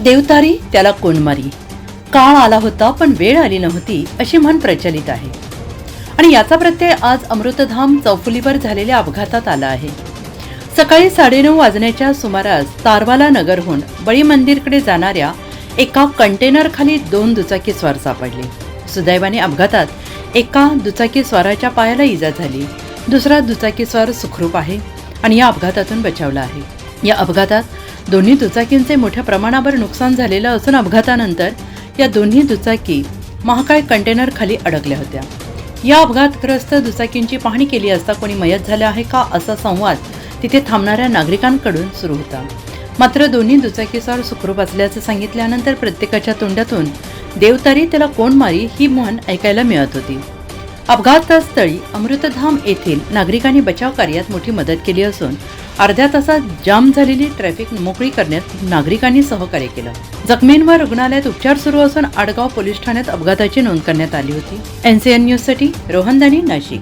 देवतारी त्याला कोणमारी. काळ आला होता पण वेळ आली नव्हती अशी म्हण प्रचलित आहे. आणि याचा प्रत्यय आज अमृतधाम चौफुलीवर झालेल्या अपघातात आला आहे. सकाळी साडेनऊ वाजण्याच्या सुमारास तारवाला नगरहून बळी मंदिरकडे जाणाऱ्या एका कंटेनरखाली दोन दुचाकी स्वार सापडले. सुदैवाने अपघातात एका दुचाकी स्वाराच्या पायाला इजा झाली. दुसरा दुचाकी स्वार सुखरूप आहे आणि या अपघातातून बचावला आहे. या अपघातात दोन्ही दुचाकींचे मोठ्या प्रमाणावर नुकसान झालेलं असून अपघातानंतर या दोन्ही दुचाकी महाकाय कंटेनर खाली अडकल्या होत्या. या अपघातग्रस्त दुचाकींची पाहणी केली असता कोणी मयत झालं आहे का असा संवाद तिथे थांबणाऱ्या नागरिकांकडून सुरू होता. मात्र दोन्ही दुचाकीस्वार सुखरूप असल्याचं सांगितल्यानंतर प्रत्येकाच्या तोंडातून देवतारी त्याला कोण मारी ही म्हण ऐकायला मिळत होती. अपघातस्थळी अमृतधाम येथील नागरिकांनी बचाव कार्यात मोठी मदत केली असून अर्ध्या तासात जाम झालेली ट्रॅफिक मोकळी करण्यात नागरिकांनी सहकार्य केलं. जखमींवर रुग्णालयात उपचार सुरू असून आडगाव पोलीस ठाण्यात अपघाताची नोंद करण्यात आली होती. एनसीएन न्यूजसाठी रोहन दानी नाशिक.